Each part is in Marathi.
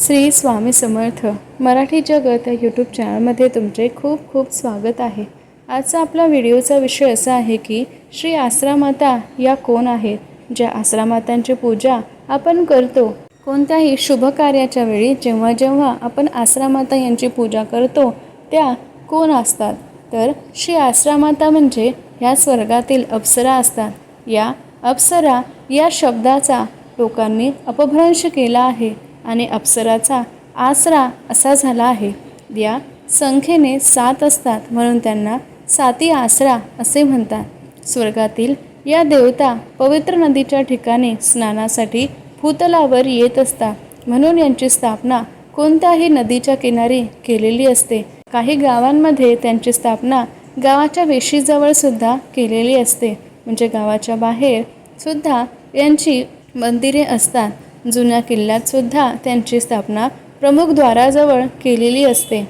श्री स्वामी समर्थ. मराठी जगत या यूट्यूब चॅनलमध्ये तुमचे खूप खूप स्वागत आहे. आजचा आपला व्हिडिओचा विषय असा आहे की श्री आश्रामाता या कोण आहेत? ज्या आश्रामातांची पूजा आपण करतो कोणत्याही शुभ कार्याच्या वेळी जेव्हा जेव्हा आपण आश्रामाता यांची पूजा करतो त्या कोण असतात? तर श्री आश्रामाता म्हणजे ह्या स्वर्गातील अप्सरा असतात. या अप्सरा या शब्दाचा लोकांनी अपभ्रंश केला आहे. आणि अप्सराचा आसरा असा झाला आहे. या संख्येने सात असतात म्हणून त्यांना साती आसरा असे म्हणतात. स्वर्गातील या देवता पवित्र नदीच्या ठिकाणी स्नानासाठी भूतलावर येत असतात. म्हणून यांची स्थापना कोणत्याही नदीच्या किनारी केलेली असते. काही गावांमध्ये त्यांची स्थापना गावाच्या वेशीजवळ सुद्धा केलेली असते. म्हणजे गावाच्या बाहेर सुद्धा यांची मंदिरे असतात. जुन्या किल्ल्यातसुद्धा त्यांची स्थापना प्रमुखद्वाराजवळ केलेली असते.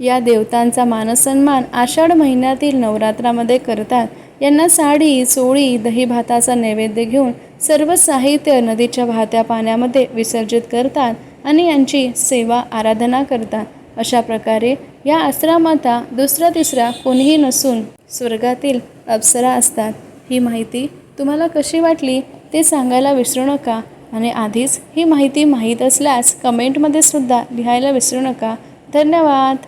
या देवतांचा मानसन्मान आषाढ महिन्यातील नवरात्रामध्ये करतात. यांना साडी चोळी दही भाताचा नैवेद्य घेऊन सर्व साहित्य नदीच्या वाहत्या पाण्यामध्ये विसर्जित करतात आणि यांची सेवा आराधना करतात. अशा प्रकारे या आश्रमाता दुसरा तिसरा कोणीही नसून स्वर्गातील अप्सरा असतात. ही माहिती तुम्हाला कशी वाटली ते सांगायला विसरू नका. आणि आधीच ही माहिती माहीत असल्यास कमेंटमध्ये सुद्धा लिहायला विसरू नका. धन्यवाद.